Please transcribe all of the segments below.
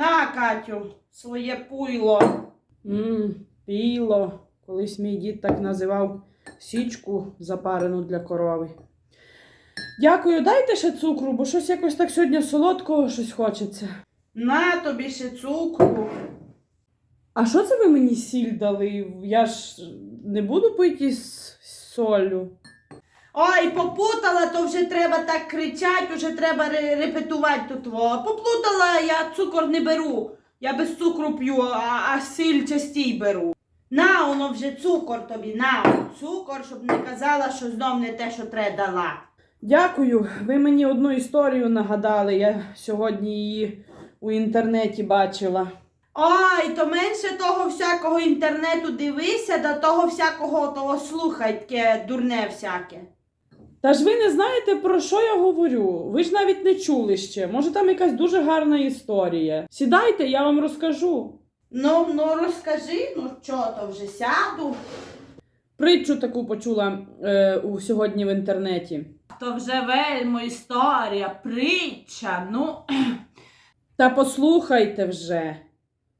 На, Катю, своє пуйло. Мм, піло. Колись мій дід так називав січку запарену для корови. Дякую, дайте ще цукру, бо щось якось так сьогодні солодкого щось хочеться. На тобі ще цукру. А що це ви мені сіль дали? Я ж не буду пити з солью. Ой, попутала, то вже треба так кричати, вже треба репетувати тут. Поплутала, я цукор не беру. Я без цукру п'ю, а, а сіль частій беру. На, воно вже цукор тобі, на, цукор, щоб не казала, що знов не те, що треба дала. Дякую. Ви мені одну історію нагадали. Я сьогодні її у інтернеті бачила. Ой, то менше того всякого інтернету дивися, до того всякого того слухай, таке дурне всяке. Та ж ви не знаєте, про що я говорю. Ви ж навіть не чули ще. Може, там якась дуже гарна історія. Сідайте, я вам розкажу. Ну, ну розкажи, ну що то вже сяду. Притчу таку почула е, у, сьогодні в інтернеті. То вже вельмо історія, притча. Ну, Та послухайте вже.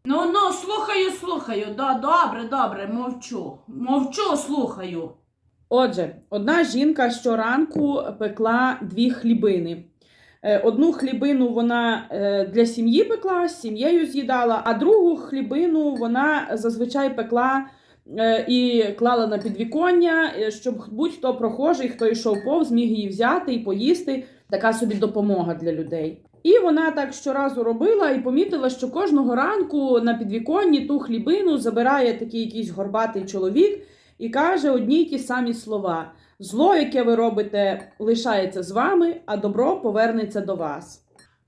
ну, ну, слухаю, слухаю. До, добре, добре, мовчу. Мовчу, слухаю. Отже, одна жінка щоранку пекла дві хлібини. Е, Одну хлібину вона е, для сім'ї пекла, з сім'єю з'їдала, а другу хлібину вона зазвичай пекла е, і клала на підвіконня, щоб будь-хто прохожий, хто йшов повз, міг її взяти і поїсти. Така собі допомога для людей. І вона так щоразу робила і помітила, що кожного ранку на підвіконні ту хлібину забирає такий якийсь горбатий чоловік і каже одні й ті самі слова: зло, яке ви робите, лишається з вами, а добро повернеться до вас.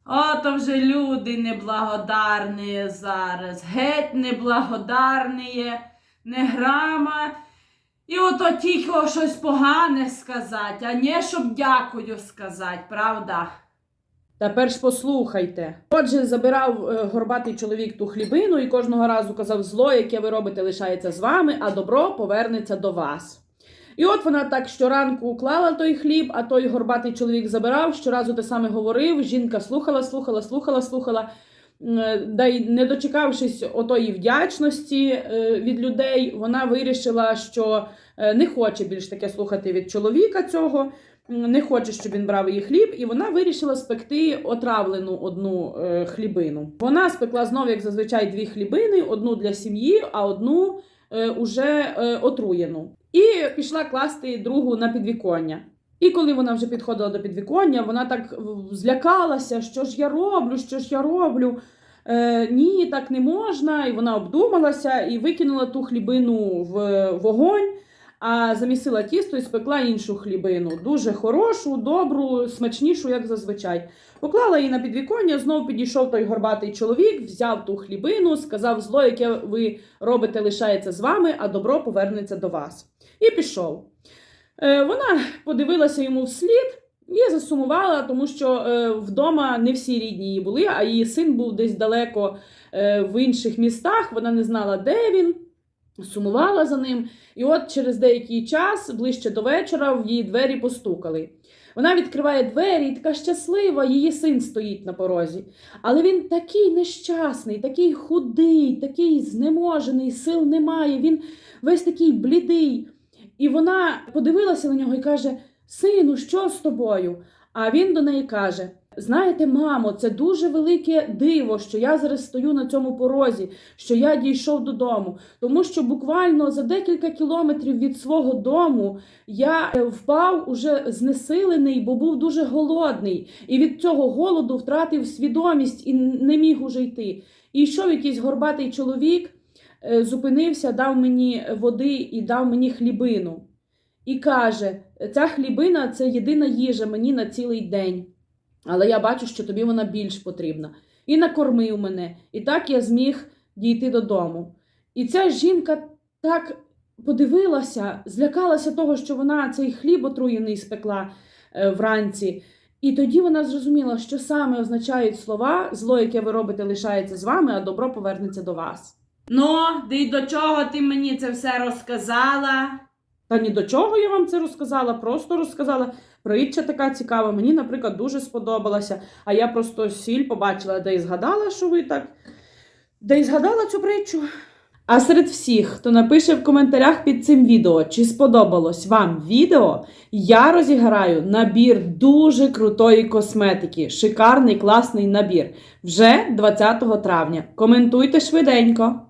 Ото вже люди неблагодарні зараз, геть неблагодарні, не грама. І ото тільки щось погане сказати, а не щоб дякую сказати, правда? Тепер ж послухайте. Отже, забирав е, горбатий чоловік ту хлібину і кожного разу казав: зло, яке ви робите, лишається з вами, а добро повернеться до вас. І от вона так щоранку клала той хліб, а той горбатий чоловік забирав, щоразу те саме говорив. Жінка слухала, слухала, слухала, слухала. Е, Да й не дочекавшись отої вдячності е, від людей, вона вирішила, що е, не хоче більш таке слухати від чоловіка цього, не хоче, щоб він брав її хліб, і вона вирішила спекти отравлену одну е, хлібину. Вона спекла знов, як зазвичай, дві хлібини: одну для сім'ї, а одну е, уже е, отруєну. І пішла класти другу на підвіконня. І коли вона вже підходила до підвіконня, вона так злякалася, що ж я роблю, що ж я роблю. Е, ні, так не можна. І вона обдумалася і викинула ту хлібину в вогонь, а замісила тісто і спекла іншу хлібину. Дуже хорошу, добру, смачнішу, як зазвичай. Поклала її на підвіконня, знову підійшов той горбатий чоловік, взяв ту хлібину, сказав: зло, яке ви робите, лишається з вами, а добро повернеться до вас. І пішов. Е, вона подивилася йому вслід і засумувала, тому що е, вдома не всі рідні її були, а її син був десь далеко е, в інших містах. Вона не знала, де він. Сумувала за ним, і от через деякий час, ближче до вечора, в її двері постукали. Вона відкриває двері і така щаслива, її син стоїть на порозі. Але він такий нещасний, такий худий, такий знеможений, сил немає, він весь такий блідий. І вона подивилася на нього і каже: Сину, що з тобою? А він до неї каже: Знаєте, мамо, це дуже велике диво, що я зараз стою на цьому порозі, що я дійшов додому. Тому що буквально за декілька кілометрів від свого дому я е, впав уже знесилений, бо був дуже голодний, і від цього голоду втратив свідомість і не міг уже йти. І йшов якийсь горбатий чоловік, е, зупинився, дав мені води і дав мені хлібину. І каже: ця хлібина це єдина їжа мені на цілий день. Але я бачу, що тобі вона більш потрібна. І накормив мене, і так я зміг дійти додому. І ця жінка так подивилася, злякалася того, що вона цей хліб отруєний спекла е, вранці. І тоді вона зрозуміла, що саме означають слова зло, яке ви робите, лишається з вами, а добро повернеться до вас. Ну, де й до чого ти мені це все розказала? Та ні до чого я вам це розказала, просто розказала. Притча така цікава. Мені, наприклад, дуже сподобалася. А я просто сіль побачила, де і згадала, що ви так. Де і згадала цю притчу. А серед всіх, хто напише в коментарях під цим відео, чи сподобалось вам відео, я розіграю набір дуже крутої косметики. Шикарний класний набір. Вже 20 травня. Коментуйте швиденько.